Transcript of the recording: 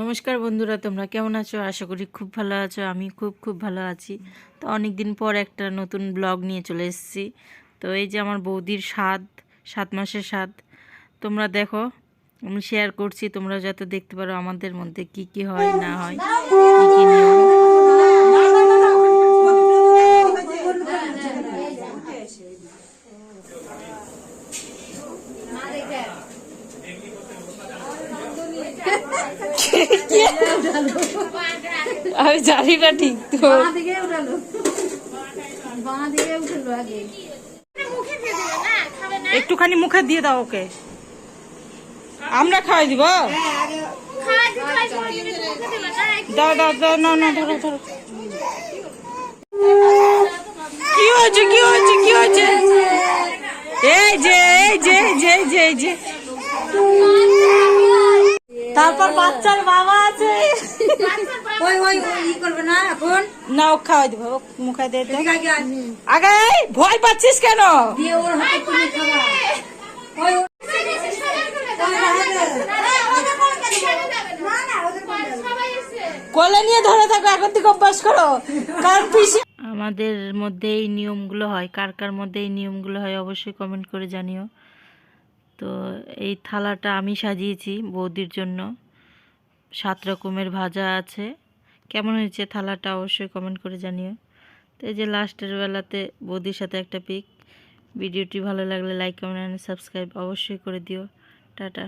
নমস্কার বন্ধুরা, তোমরা কেমন আছো? আশা করি খুব ভালো আছো, আমি খুব খুব ভালো আছি। তো অনেক দিন পর একটা নতুন ব্লগ নিয়ে চলে এসেছি। তো এই যে আমার বৌদির স্বাদ সাত মাসের স্বাদ তোমরা দেখো, আমি শেয়ার করছি তোমরা যাতে দেখতে পারো আমাদের মধ্যে কি কি হয়, না হয়, কী কি নিয়ম। আমি জানি না ঠিক তো। একটুখানি মুখে দিয়ে দাও ওকে। আমরা খাওয়াই দিব? দাও দাও দাও না না ধরো ধরো। কি হয়েছে কি হয়েছে কি হয়েছে? এই যে এই যে এই যে এই যে এই যে। তারপর বাচ্চার বাবা আছে। ওই ওই ওই ই করবে না এখন? না ও খাওয়াই দিব মুখে দিয়ে দে। আগে এই, ভয় পাচ্ছিস কেন? দিয়ে ওর হাতে তুমি খাবা ওই ওই- কোলে নিয়ে ধরে থাকো এখন থেকে অভ্যাস করো। কারণ পিসি আমাদের মধ্যে এই নিয়মগুলো হয়। কার কার মধ্যে এই নিয়মগুলো হয় অবশ্যই কমেন্ট করে জানিও। তো এই থালাটা আমি সাজিয়েছি বৌদির জন্য। সাত রকমের ভাজা আছে। কেমন হয়েছে থালাটা অবশ্যই কমেন্ট করে জানিও। তো এই যে লাস্টের বেলাতে বৌদির সাথে একটা পিক ভিডিওটি ভালো লাগলে লাইক কমেন্ট অ্যান্ড সাবস্ক্রাইব অবশ্যই করে দিও। টাটা।